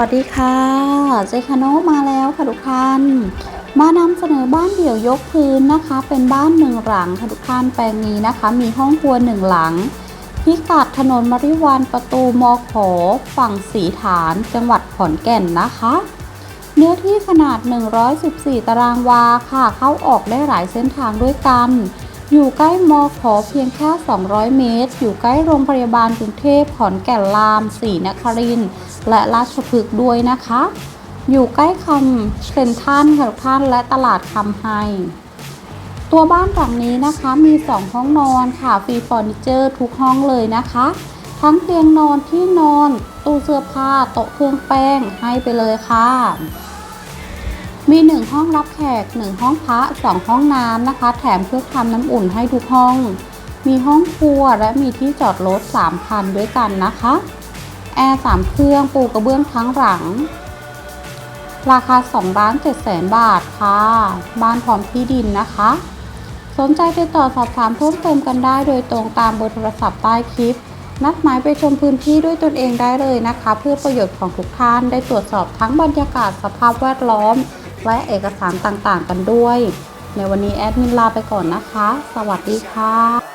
สวัสดีค่ะ เจคาโนมาแล้วค่ะทุกท่าน มานำเสนอบ้านเดี่ยวยกพื้นนะคะ เป็นบ้านหนึ่งหลังค่ะทุกท่านแปลงนี้นะคะ มีห้องครัวหนึ่งหลัง พิกัดถนนมริวันประตูมอขอฝั่งสีฐาน จังหวัดขอนแก่นนะคะ เนื้อที่ขนาด 114 ตารางวาค่ะ เข้าออกได้หลายเส้นทางด้วยกัน อยู่ใกล้มอขอเพียงแค่ 200 เมตร อยู่ใกล้โรงพยาบาลกรุงเทพขอนแก่นรามศรีนครินและราชพฤกษ์ด้วยนะคะ อยู่ใกล้คำเซ็นทรัลค่ะทุกท่านและตลาดคำไฮตัวบ้านหลังนี้นะคะมี 2 ห้องนอนค่ะฟรีเฟอร์นิเจอร์ทุกห้องเลยนะคะ ทั้งเตียงนอนที่นอน ตู้เสื้อผ้าโต๊ะเครื่องแป้งให้ไปเลยค่ะ มี 1 ห้องรับแขก 1 ห้องพระ 2 ห้องน้ำนะคะ แถมเครื่องทำน้ำอุ่นให้ทุกห้อง มีห้องครัวและมีที่จอดรถ 3 คันด้วยกันนะคะ แอร์ 3 เครื่องปูกระเบื้องทั้งหลัง ราคา2ล้าน7แสนบาทค่ะ บ้านพร้อมที่ดินนะคะ สนใจติดต่อสอบถามเพิ่มเติมกันได้ โดยตรงตามเบอร์โทรศัพท์ใต้คลิปนัดหมายไปชมพื้นที่ด้วยตนเองได้เลยนะคะ เพื่อประโยชน์ของทุกท่านได้ตรวจสอบทั้งบรรยากาศสภาพแวดล้อม และเอกสารต่างๆ กันด้วย ในวันนี้แอดมินลาไปก่อนนะคะ สวัสดีค่ะ